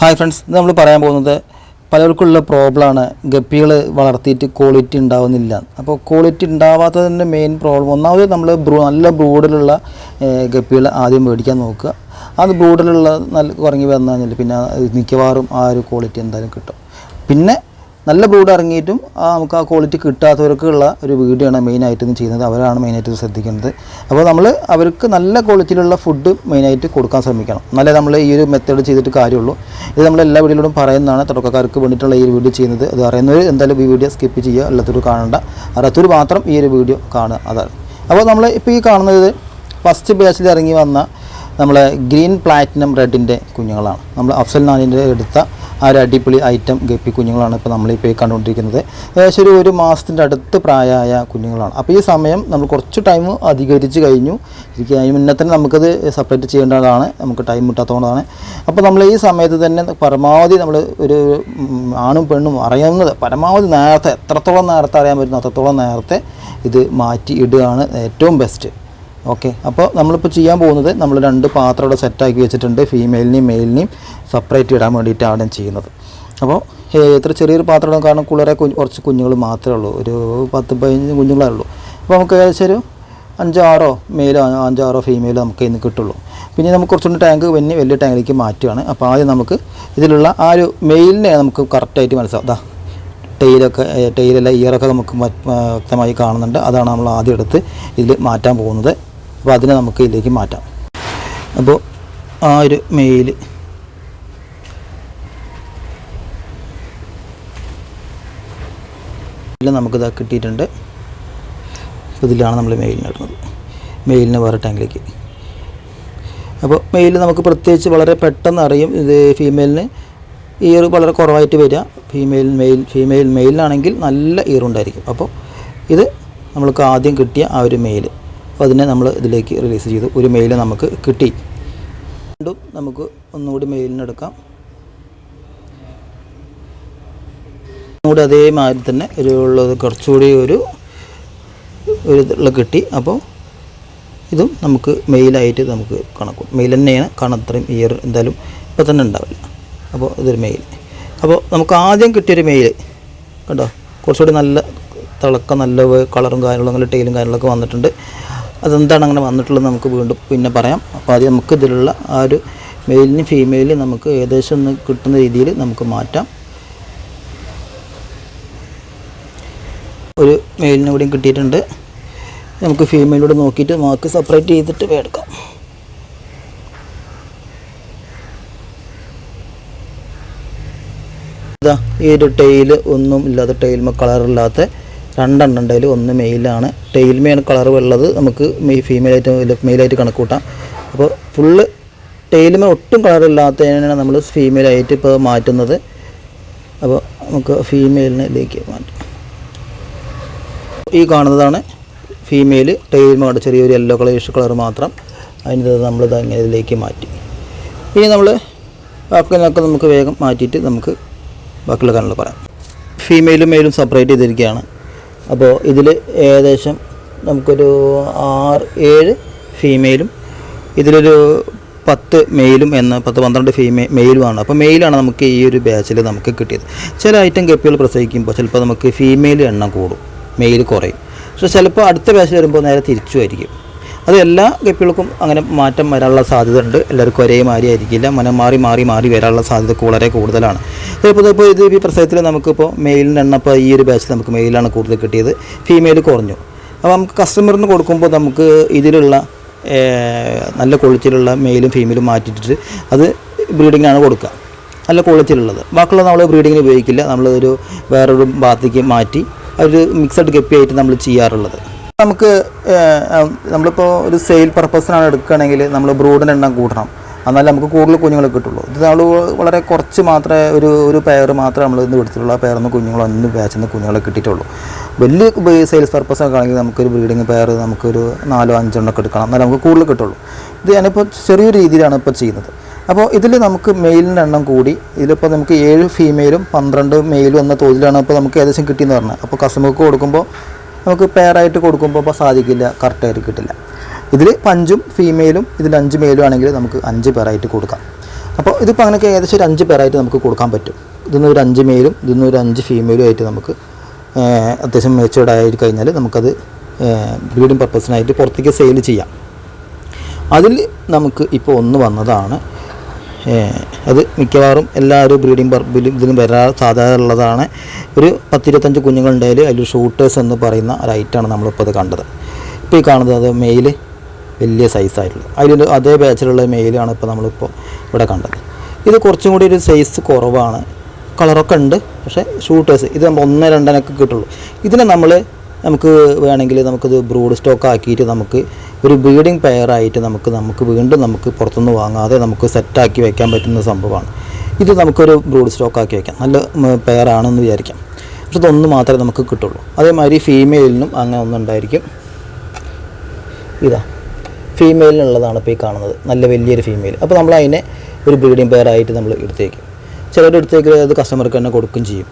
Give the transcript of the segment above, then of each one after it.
Hi friends ഇന്ന് നമ്മൾ പറയാൻ പോകുന്നത് പലർക്കുള്ള പ്രോബ്ലമാണ് ഗപ്പികൾ വളർത്തിയിട്ട് ക്വാളിറ്റി ഉണ്ടാവുന്നില്ല. അപ്പോൾ ക്വാളിറ്റി ഉണ്ടാവാത്തതിന്റെ മെയിൻ പ്രോബ്ലം ഒന്നാമത് നമ്മൾ ബ്രൂ നല്ല ബ്രൂഡിലുള്ള ഗപ്പികൾ ആദ്യം മേടിക്കാൻ നോക്കുക. അത് ബ്രൂഡിലുള്ള നല്ല കുറങ്ങി വന്നു കഴിഞ്ഞാൽ പിന്നെ മിക്കവാറും ആ ഒരു ക്വാളിറ്റി എന്തായാലും കിട്ടും. പിന്നെ നല്ല ബ്രൂഡ് ഇറങ്ങിയിട്ടും നമുക്ക് ആ ക്വാളിറ്റി കിട്ടാത്തവർക്കുള്ള ഒരു വീഡിയോ മെയിൻ ഇത് ചെയ്യുന്നത്. അവരാണ് മെയിനായിട്ട് ശ്രദ്ധിക്കുന്നത്. അപ്പോൾ നമ്മൾ അവർക്ക് നല്ല ക്വാളിറ്റിയിലുള്ള ഫുഡ് മെയിനായിട്ട് കൊടുക്കാൻ ശ്രമിക്കണം. എന്നാലേ നമ്മൾ ഈ ഒരു മെത്തേഡ് ചെയ്തിട്ട് കാര്യമുള്ളൂ. ഇത് നമ്മൾ എല്ലാ വീഡിയോയിലും പറയുന്നതാണ്. തുടക്കക്കാർക്ക് വേണ്ടിയിട്ടുള്ള ഈ ഒരു വീഡിയോ ചെയ്യുന്നത്. അത് അറിയുന്നവർ എന്തായാലും ഈ വീഡിയോ സ്കിപ്പ് ചെയ്യുക. അല്ലാത്തൊരു കാണണ്ട. അറിയാത്തൊരു മാത്രം ഈ ഒരു വീഡിയോ കാണുക. അതാണ്. അപ്പോൾ നമ്മൾ ഇപ്പോൾ ഈ കാണുന്നത് ഫസ്റ്റ് ബാച്ചിൽ ഇറങ്ങി വന്ന നമ്മളെ ഗ്രീൻ പ്ലാറ്റിനം റെഡിന്റെ കുഞ്ഞുങ്ങളാണ്. നമ്മൾ അഫ്സൽ നാനിന്റെ എടുത്ത ആ ഒരു അടിപൊളി ഐറ്റം ഗപ്പി കുഞ്ഞുങ്ങളാണ് ഇപ്പോൾ നമ്മളിപ്പോൾ കണ്ടുകൊണ്ടിരിക്കുന്നത്. ഏകദേശം ഒരു ഒരു മാസത്തിന്റെ അടുത്ത് പ്രായമായ കുഞ്ഞുങ്ങളാണ്. അപ്പോൾ ഈ സമയം നമ്മൾ കുറച്ച് ടൈം അധികരിച്ച് കഴിഞ്ഞു. എനിക്ക് അതിന് മുന്നേ തന്നെ നമുക്കത് സെപ്പറേറ്റ് ചെയ്യേണ്ടതാണ്. നമുക്ക് ടൈം കിട്ടാത്തതുകൊണ്ടാണ്. അപ്പോൾ നമ്മൾ ഈ സമയത്ത് തന്നെ പരമാവധി നമ്മൾ ഒരു ആണും പെണ്ണും അറിയുന്നത് പരമാവധി നേരത്തെ എത്രത്തോളം നേരത്തെ അറിയാൻ പറ്റുന്നു അത്രത്തോളം നേരത്തെ ഇത് മാറ്റി ഇടുകയാണ് ഏറ്റവും ബെസ്റ്റ് ഓക്കെ അപ്പോൾ നമ്മളിപ്പോൾ ചെയ്യാൻ പോകുന്നത് നമ്മൾ രണ്ട് പാത്രം ഇവിടെ സെറ്റാക്കി വെച്ചിട്ടുണ്ട്. ഫീമെയിലിനെയും മെയിലിനെയും സെപ്പറേറ്റ് ഇടാൻ വേണ്ടിയിട്ടാണ് ചെയ്യുന്നത്. അപ്പോൾ എത്ര ചെറിയൊരു പാത്രം ഇടാൻ കാരണം കുളരെ കുറച്ച് കുഞ്ഞുങ്ങൾ മാത്രമേ ഉള്ളൂ. ഒരു പത്ത് പതിനഞ്ച് കുഞ്ഞുങ്ങളേ ഉള്ളൂ. അപ്പോൾ നമുക്ക് ഏകദേശം ഒരു അഞ്ചാറോ മെയിലോ അഞ്ചാറോ ഫീമെയിലോ നമുക്ക് ഇന്ന് കിട്ടുള്ളൂ. പിന്നെ നമുക്ക് കുറച്ചുകൊണ്ട് ടാങ്ക് വലിയ വലിയ ടാങ്കിലേക്ക് മാറ്റുകയാണ്. അപ്പോൾ ആദ്യം നമുക്ക് ഇതിലുള്ള ആ ഒരു മെയിലിനെ നമുക്ക് കറക്റ്റായിട്ട് മനസ്സിലാവും ദാ ടെയിലൊക്കെ ടെയിലല്ല ഇയറൊക്കെ നമുക്ക് വ്യക്തമായി കാണുന്നുണ്ട്. അതാണ് നമ്മൾ ആദ്യം എടുത്ത് ഇതിൽ മാറ്റാൻ പോകുന്നത്. അപ്പോൾ അതിനെ നമുക്ക് ഇതിലേക്ക് മാറ്റാം. അപ്പോൾ ആ ഒരു മെയിൽ നമുക്കിത് കിട്ടിയിട്ടുണ്ട്. അപ്പോൾ ഇതിലാണ് നമ്മൾ മെയിലിന് ഇടുന്നത്. മെയിലിന് വേറെ ടാങ്കിലേക്ക്. അപ്പോൾ മെയിൽ നമുക്ക് പ്രത്യേകിച്ച് വളരെ പെട്ടെന്ന് അറിയും ഇത് ഫീമെയിലിന് ഇയർ വളരെ കുറവായിട്ട് വരിക. ഫീമെയിൽ മെയിൽ ഫീമെയിൽ മെയിലിനാണെങ്കിൽ നല്ല ഇയർ ഉണ്ടായിരിക്കും. അപ്പോൾ ഇത് നമ്മൾക്ക് ആദ്യം കിട്ടിയ ആ ഒരു മെയിൽ അപ്പോൾ അതിനെ നമ്മൾ ഇതിലേക്ക് റിലീസ് ചെയ്തു. ഒരു മെയിൽ നമുക്ക് കിട്ടി. വീണ്ടും നമുക്ക് ഒന്നുകൂടി മെയിലിനെടുക്കാം ഒന്നുകൂടി അതേമാതിരി തന്നെ ഒരു ഉള്ളത് കുറച്ചുകൂടി ഒരു ഒരു ഇതുള്ള കിട്ടി. അപ്പോൾ ഇതും നമുക്ക് മെയിലായിട്ട് നമുക്ക് കണക്കും. മെയിൽ തന്നെയാണ്. കാരണം അത്രയും ഇയർ എന്തായാലും ഇപ്പോൾ തന്നെ ഉണ്ടാവില്ല. അപ്പോൾ ഇതൊരു മെയിൽ അപ്പോൾ നമുക്ക് ആദ്യം കിട്ടിയൊരു മെയിൽ കണ്ടോ? കുറച്ചുകൂടി നല്ല തിളക്കം നല്ല കളറും കാര്യങ്ങളും അങ്ങനെ ടൈലും കാര്യങ്ങളൊക്കെ വന്നിട്ടുണ്ട്. അതെന്താണ് അങ്ങനെ വന്നിട്ടുള്ളത് നമുക്ക് വീണ്ടും പിന്നെ പറയാം. അപ്പോൾ ആദ്യം നമുക്ക് ഇതിലുള്ള ആ ഒരു മെയിലിന് ഫീമെയിൽ നമുക്ക് ഏകദേശം ഒന്ന് കിട്ടുന്ന രീതിയിൽ നമുക്ക് മാറ്റാം. ഒരു മെയിലിനും കൂടിയും കിട്ടിയിട്ടുണ്ട്. നമുക്ക് ഫീമെയിലൂടെ നോക്കിയിട്ട് മാർക്ക് സെപ്പറേറ്റ് ചെയ്തിട്ട് എടുക്കാം. ഈ ഒരു ടൈൽ ഒന്നും ഇല്ലാത്ത ടൈൽമ കളറില്ലാത്ത രണ്ടെണ്ണം ഉണ്ടായാലും ഒന്ന് മെയിലാണ് ടൈൽമയാണ് കളർ ഉള്ളത് നമുക്ക് മെയ് ഫീമെയിലായിട്ട് മെയിലായിട്ട് കണക്ക് കൂട്ടാം അപ്പോൾ ഫുള്ള് ടൈൽമ ഒട്ടും കളറില്ലാത്തതിനാണ് നമ്മൾ ഫീമെയിലായിട്ട് ഇപ്പോൾ മാറ്റുന്നത്. അപ്പോൾ നമുക്ക് ഫീമെയിലിനിലേക്ക് മാറ്റാം. ഈ കാണുന്നതാണ് ഫീമെയിൽ ടൈൽമോട് ചെറിയൊരു യെല്ലോ കളറിഷ് കളർ മാത്രം. അതിന് നമ്മളിത് അങ്ങനെ ഇതിലേക്ക് മാറ്റി. ഇനി നമ്മൾ ബാക്കിനൊക്കെ നമുക്ക് വേഗം മാറ്റിയിട്ട് നമുക്ക് ബാക്കിയുള്ള കാര്യങ്ങൾ പറയാം. ഫീമെയിലും മെയിലും സെപ്പറേറ്റ് ചെയ്തിരിക്കുകയാണ്. അപ്പോൾ ഇതിൽ ഏകദേശം നമുക്കൊരു ആറ് ഏഴ് ഫീമെയിലും ഇതിലൊരു പത്ത് മെയിലും എന്ന പത്ത് പന്ത്രണ്ട് ഫീമെ മെയിലുമാണ് അപ്പോൾ മെയിലാണ് നമുക്ക് ഈ ഒരു ബാച്ചിൽ നമുക്ക് കിട്ടിയത്. ചില ഐറ്റം ഗപ്പികൾ പ്രസവിക്കുമ്പോൾ ചിലപ്പോൾ നമുക്ക് ഫീമെയിൽ എണ്ണം കൂടും. മെയിൽ കുറയും. പക്ഷേ ചിലപ്പോൾ അടുത്ത ബാച്ചിൽ വരുമ്പോൾ നേരെ തിരിച്ചു ആയിരിക്കും അത് എല്ലാ ഗപ്പികൾക്കും അങ്ങനെ മാറ്റം വരാനുള്ള സാധ്യത ഉണ്ട് എല്ലാവർക്കും ഒരേ മാതിരി ആയിരിക്കില്ല. മനം മാറി മാറി മാറി വരാനുള്ള സാധ്യത വളരെ കൂടുതലാണ്. ഇപ്പോൾ ഇപ്പോൾ ഇത് ഈ പ്രസവത്തിൽ നമുക്കിപ്പോൾ മെയിലിന്റെ എണ്ണപ്പോൾ ഈ ഒരു ബാച്ചിൽ നമുക്ക് മെയിലാണ് കൂടുതൽ കിട്ടിയത്. ഫീമെയിൽ കുറഞ്ഞു. അപ്പോൾ നമുക്ക് കസ്റ്റമറിന് കൊടുക്കുമ്പോൾ നമുക്ക് ഇതിലുള്ള നല്ല ക്വാളിറ്റിയിലുള്ള മെയിലും ഫീമെയിലും മാറ്റിയിട്ട് അത് ബ്രീഡിങ്ങിനാണ് കൊടുക്കുക. നല്ല ക്വാളിറ്റിയിലുള്ളത് ബാക്കിയുള്ള നമ്മൾ ബ്രീഡിങ്ങിന് ഉപയോഗിക്കില്ല. നമ്മളൊരു വേറൊരു ഭാഗത്തേക്ക് മാറ്റി ഒരു മിക്സഡ് ഗപ്പിയായിട്ട് നമ്മൾ ചെയ്യാറുള്ളത്. നമുക്ക് നമ്മളിപ്പോൾ ഒരു സെയിൽ പർപ്പസിനാണ് എടുക്കുകയാണെങ്കിൽ നമ്മൾ ബ്രൂഡിന്റെ എണ്ണം കൂട്ടണം. എന്നാലേ നമുക്ക് കൂടുതൽ കുഞ്ഞുങ്ങൾ കിട്ടുള്ളൂ. ഇത് നമ്മൾ വളരെ കുറച്ച് മാത്രമേ ഒരു ഒരു പെയർ മാത്രമേ നമ്മൾ ഇന്ന് എടുത്തിട്ടുള്ളൂ ആ പെയറിന്ന് കുഞ്ഞുങ്ങളൊന്നും ബാച്ചിൽ നിന്ന് കുഞ്ഞുങ്ങളെ കിട്ടിയിട്ടുള്ളൂ. വലിയ സെയിൽസ് പർപ്പസ് ഒക്കെ ആണെങ്കിൽ നമുക്കൊരു ബ്രീഡിങ് പെയർ നമുക്കൊരു നാലോ അഞ്ചെണ്ണം ഒക്കെ എടുക്കണം. എന്നാലേ നമുക്ക് കൂടുതൽ കിട്ടുള്ളൂ. ഇത് ഞാനിപ്പോൾ ചെറിയ രീതിയിലാണ് ഇപ്പോൾ ചെയ്യുന്നത്. അപ്പോൾ ഇതിൽ നമുക്ക് മെയിലിന്റെ എണ്ണം കൂടി ഇതിലിപ്പോൾ നമുക്ക് ഏഴ് ഫീമെയിലും പന്ത്രണ്ട് മെയിലും എന്ന തോതിലാണ് ഇപ്പോൾ നമുക്ക് ഏകദേശം കിട്ടിയെന്ന് പറഞ്ഞത്. അപ്പോൾ കസ്റ്റമർക്ക് കൊടുക്കുമ്പോൾ നമുക്ക് പെയറായിട്ട് കൊടുക്കുമ്പോൾ അപ്പോൾ സാധിക്കില്ല കറക്റ്റായിട്ട് കിട്ടില്ല. ഇതിൽ പഞ്ചും ഫീമെയിലും ഇതിൽ അഞ്ച് മെയിലും ആണെങ്കിൽ നമുക്ക് അഞ്ച് പേരായിട്ട് കൊടുക്കാം. അപ്പോൾ ഇതിപ്പോൾ അങ്ങനെയൊക്കെ ഏകദേശം ഒരു അഞ്ച് പേരായിട്ട് നമുക്ക് കൊടുക്കാൻ പറ്റും. ഇതിന്ന് ഒരു അഞ്ച് മെയിലും ഇതിന്ന് ഒരു അഞ്ച് ഫീമെയിലും ആയിട്ട് നമുക്ക് അത്യാവശ്യം മെച്ചുവേർഡ് ആയി കഴിഞ്ഞാൽ നമുക്കത് ബ്രീഡിംഗ് പർപ്പസിനായിട്ട് പുറത്തേക്ക് സെയിൽ ചെയ്യാം. അതിൽ നമുക്ക് ഇപ്പോൾ ഒന്ന് വന്നതാണ് അത് മിക്കവാറും എല്ലാ ഒരു ബ്രീഡിംഗ് പർപ്പിലും ഇതിലും വരാ സാധ്യത ഉള്ളതാണ് ഒരു പത്തിരുപത്തഞ്ച് കുഞ്ഞുങ്ങളുണ്ടായാൽ അതിൽ ഷൂട്ടേഴ്സ് എന്ന് പറയുന്ന ഒരു ഐറ്റമാണ് നമ്മളിപ്പോൾ അത് കണ്ടത്. ഇപ്പോൾ ഈ കാണുന്നത് അത് മെയിൽ വലിയ സൈസായിട്ടുള്ളത് അതിൽ അതേ ബാച്ചിലുള്ള മെയിലാണ് ഇപ്പോൾ നമ്മളിപ്പോൾ ഇവിടെ കണ്ടത്. ഇത് കുറച്ചും കൂടി ഒരു സൈസ് കുറവാണ്. കളറൊക്കെ ഉണ്ട് പക്ഷേ ഷൂട്ടേഴ്സ് ഇത് നമ്മൾ ഒന്ന് രണ്ടിനൊക്കെ കിട്ടുള്ളൂ. ഇതിനെ നമ്മൾ നമുക്ക് വേണമെങ്കിൽ നമുക്കിത് ബ്രൂഡ് സ്റ്റോക്ക് ആക്കിയിട്ട് നമുക്ക് ഒരു ബ്രീഡിംഗ് പെയറായിട്ട് നമുക്ക് നമുക്ക് വീണ്ടും നമുക്ക് പുറത്തുനിന്ന് വാങ്ങാതെ നമുക്ക് സെറ്റാക്കി വയ്ക്കാൻ പറ്റുന്ന സംഭവമാണ്. ഇത് നമുക്കൊരു ബ്രൂഡ് സ്റ്റോക്ക് ആക്കി വയ്ക്കാം നല്ല പെയറാണെന്ന് വിചാരിക്കാം. പക്ഷെ ഇതൊന്ന് മാത്രമേ നമുക്ക് കിട്ടുള്ളൂ. അതേമാതിരി ഫീമെയിലിനും അങ്ങനെ ഒന്നുണ്ടായിരിക്കും ഇതാ. ഫീമെയിലിനുള്ളതാണ് ഇപ്പോൾ ഈ കാണുന്നത്. നല്ല വലിയൊരു ഫീമെയിൽ അപ്പോൾ നമ്മൾ അതിനെ ഒരു ബ്രീഡിംഗ് പെയറായിട്ട് നമ്മൾ എടുത്തേക്കും. ചിലരുടെ അടുത്തേക്ക് അത് കസ്റ്റമർക്ക് തന്നെ കൊടുക്കുകയും ചെയ്യും.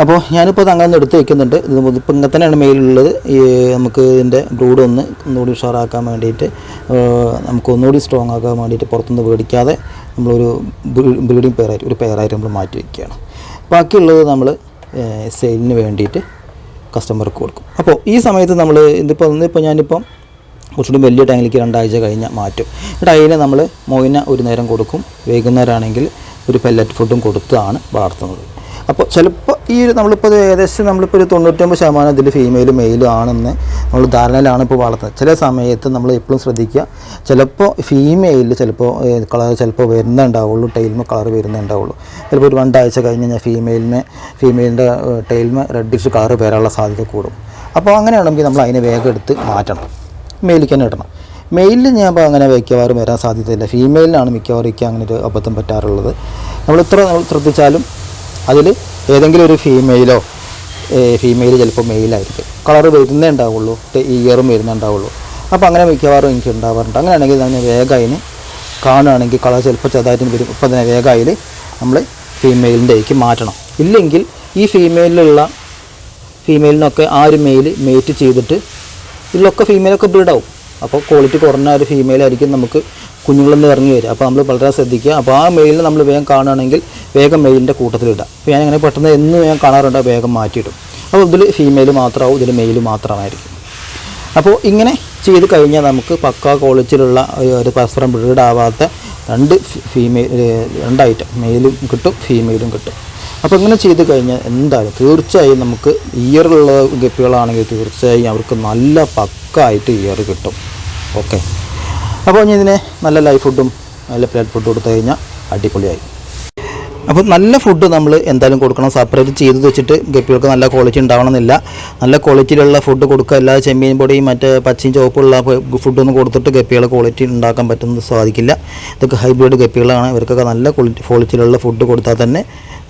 അപ്പോൾ ഞാനിപ്പോൾ തങ്ങൾ ഒന്ന് എടുത്ത് വയ്ക്കുന്നുണ്ട് ഇത് ഇപ്പം ഇങ്ങനെ തന്നെയാണ് മെയിലുള്ളത്. ഈ നമുക്ക് ഇതിന്റെ ബ്രൂഡ് ഒന്ന് ഒന്നുകൂടി ഉഷാറാക്കാൻ വേണ്ടിയിട്ട് നമുക്ക് ഒന്നുകൂടി സ്ട്രോങ് ആക്കാൻ വേണ്ടിയിട്ട് പുറത്തുനിന്ന് മേടിക്കാതെ നമ്മളൊരു ബ്രീഡിങ് പെയറായിട്ട് ഒരു പെയറായിട്ട് നമ്മൾ മാറ്റി വയ്ക്കുകയാണ് ബാക്കിയുള്ളത് നമ്മൾ സെയിലിന് വേണ്ടിയിട്ട് കസ്റ്റമർക്ക് കൊടുക്കും. അപ്പോൾ ഈ സമയത്ത് നമ്മൾ ഇതിപ്പോൾ ഇന്നിപ്പോൾ ഞാനിപ്പം കുറച്ചുകൂടി വലിയ ടാങ്കിലേക്ക് രണ്ടാഴ്ച കഴിഞ്ഞാൽ മാറ്റും. എന്നിട്ട് അതിന് നമ്മൾ മൊയിന ഒരു നേരം കൊടുക്കും. വൈകുന്നേരമാണെങ്കിൽ ഒരു പെല്ലറ്റ് ഫുഡും കൊടുത്താണ് വളർത്തുന്നത് അപ്പോൾ ചിലപ്പോൾ ഈ ഒരു നമ്മളിപ്പോൾ ഏകദേശം നമ്മളിപ്പോൾ ഒരു തൊണ്ണൂറ്റൊമ്പത് ശതമാനം ഇതിൽ ഫീമെയിലും മെയിലും ആണെന്ന് നമ്മൾ ധാരണയിലാണ് ഇപ്പോൾ വളർത്തുന്നത്. ചില സമയത്ത് നമ്മൾ എപ്പോഴും ശ്രദ്ധിക്കുക ചിലപ്പോൾ ഫീമെയിൽ ചിലപ്പോൾ കളർ ചിലപ്പോൾ വരുന്നുണ്ടാവുള്ളൂ ടൈൽമ കളർ വരുന്നുണ്ടാവുള്ളൂ ചിലപ്പോൾ ഒരു രണ്ടാഴ്ച കഴിഞ്ഞ് കഴിഞ്ഞാൽ ഫീമെയിലിന് ഫീമെയിലിന്റെ ടൈൽമ റെഡിഷ് കളർ വരാനുള്ള സാധ്യത കൂടും. അപ്പോൾ അങ്ങനെയാണെങ്കിൽ നമ്മൾ അതിനെ വേഗം എടുത്ത് മാറ്റണം. മെയിലേക്ക് തന്നെ ഇടണം. മെയിലിൽ ഞാൻ ഇപ്പോൾ അങ്ങനെ മിക്കവാറും വരാൻ സാധ്യതയില്ല. ഫീമെയിലിനാണ് മിക്കവാറും എനിക്ക് അങ്ങനെ ഒരു അബദ്ധം പറ്റാറുള്ളത്. നമ്മൾ ഇത്ര നമ്മൾ ശ്രദ്ധിച്ചാലും അതിൽ ഏതെങ്കിലും ഒരു ഫീമെയിലോ ഫീമെയിൽ ചിലപ്പോൾ മെയിലായിരിക്കും കളർ വരുന്നേ ഉണ്ടാവുള്ളൂ ഇയറും വരുന്നേ ഉണ്ടാവുള്ളൂ. അപ്പോൾ അങ്ങനെ മിക്കവാറും എനിക്ക് ഉണ്ടാവാറുണ്ട്. അങ്ങനെയാണെങ്കിൽ തന്നെ വേഗം അതിന് കാണുകയാണെങ്കിൽ കളർ ചിലപ്പോൾ ചെറുതായിട്ട് വരും. ഇപ്പോൾ അതിനെ വേഗം അതിൽ നമ്മൾ ഫീമെയിലിന്റെക്ക് മാറ്റണം. ഇല്ലെങ്കിൽ ഈ ഫീമെയിലുള്ള ഫീമെയിലിനൊക്കെ ആ ഒരു മെയിൽ മേറ്റ് ചെയ്തിട്ട് ഇതിലൊക്കെ ഫീമെയിലൊക്കെ ബ്രീഡാവും അപ്പോൾ ക്വാളിറ്റി കുറഞ്ഞ ഒരു ഫീമെയിലായിരിക്കും നമുക്ക് കുഞ്ഞുങ്ങളിൽ ഇറങ്ങി വരിക. അപ്പോൾ നമ്മൾ വളരെ ശ്രദ്ധിക്കുക. അപ്പോൾ ആ മെയിലിനെ നമ്മൾ വേഗം കാണുകയാണെങ്കിൽ വേഗം മെയിലിന്റെ കൂട്ടത്തിലിടാം അപ്പോൾ ഞാൻ അങ്ങനെ പെട്ടെന്ന് എന്നും ഞാൻ കാണാറുണ്ട് വേഗം മാറ്റിയിടും. അപ്പോൾ ഇതിൽ ഫീമെയിൽ മാത്രമാവും ഇതിൽ മെയിൽ മാത്രമായിരിക്കും. അപ്പോൾ ഇങ്ങനെ ചെയ്ത് കഴിഞ്ഞാൽ നമുക്ക് പക്ക ക്വാളിറ്റിയിലുള്ള ഒരു- പരസ്പരം ബ്രീഡാവാത്ത രണ്ട് ഫീമെയിൽ രണ്ടായിട്ട് മെയിലും കിട്ടും ഫീമെയിലും കിട്ടും. അപ്പോൾ ഇങ്ങനെ ചെയ്ത് കഴിഞ്ഞാൽ എന്തായാലും തീർച്ചയായും നമുക്ക് ഇയറുള്ള ഗപ്പികളാണെങ്കിൽ തീർച്ചയായും അവർക്ക് നല്ല പക്കായിട്ട് ഇയർ കിട്ടും. ഓക്കെ. അപ്പോൾ ഇനി ഇതിനെ നല്ല ലൈഫ് ഫുഡും നല്ല പ്ലേറ്റ് ഫുഡ് കൊടുത്തു കഴിഞ്ഞാൽ അടിപൊളിയായി. അപ്പോൾ നല്ല ഫുഡ് നമ്മൾ എന്തായാലും കൊടുക്കണം. സെപ്പറേറ്റ് ചെയ്ത് വെച്ചിട്ട് ഗപ്പികൾക്ക് നല്ല ക്വാളിറ്റി ഉണ്ടാവണമെന്നില്ല. നല്ല ക്വാളിറ്റിയിലുള്ള ഫുഡ് കൊടുക്കുക. അല്ലാതെ ചെമ്മീൻ പൊടിയും മറ്റേ പച്ചയും ചുവപ്പുള്ള ഫുഡൊന്നും കൊടുത്തിട്ട് ഗപ്പികളെ ക്വാളിറ്റി ഉണ്ടാക്കാൻ പറ്റുന്നത് സാധിക്കില്ല. ഇതൊക്കെ ഹൈബ്രിഡ് ഗപ്പികളാണ്. ഇവർക്കൊക്കെ നല്ല ക്വാളിറ്റി ക്വാളിറ്റിയിലുള്ള ഫുഡ് കൊടുത്താൽ തന്നെ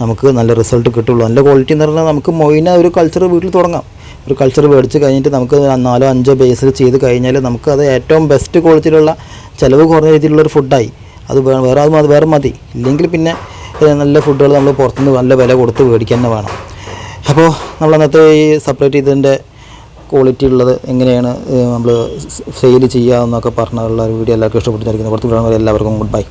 നമുക്ക് നല്ല റിസൾട്ട് കിട്ടുള്ളൂ. നല്ല ക്വാളിറ്റി എന്ന് പറഞ്ഞാൽ നമുക്ക് മൊയിന ഒരു കൾച്ചർ വീട്ടിൽ തുടങ്ങാം. ഒരു കൾച്ചർ മേടിച്ച് കഴിഞ്ഞിട്ട് നമുക്ക് നാലോ അഞ്ചോ ബേസിൽ ചെയ്ത് കഴിഞ്ഞാൽ നമുക്ക് ഏറ്റവും ബെസ്റ്റ് ക്വാളിറ്റിയിലുള്ള ചിലവ് കുറഞ്ഞ രീതിയിലുള്ള ഒരു ഫുഡായി അത് വേറെ അത് മതി വേറെ മതി. ഇല്ലെങ്കിൽ പിന്നെ നല്ല ഫുഡുകൾ നമ്മൾ പുറത്തുനിന്ന് നല്ല വില കൊടുത്ത് മേടിക്കാൻ തന്നെ വേണം. അപ്പോൾ നമ്മൾ അന്നത്തെ ഈ സെപ്പറേറ്റ് ഇതിന്റെ ക്വാളിറ്റി ഉള്ളത് എങ്ങനെയാണ് നമ്മൾ സെയിൽ ചെയ്യുക എന്നൊക്കെ പറഞ്ഞുള്ള ഒരു വീഡിയോ എല്ലാവർക്കും ഇഷ്ടപ്പെട്ടിരിക്കുന്നത് പുറത്ത് എല്ലാവർക്കും ഗുഡ് ബൈ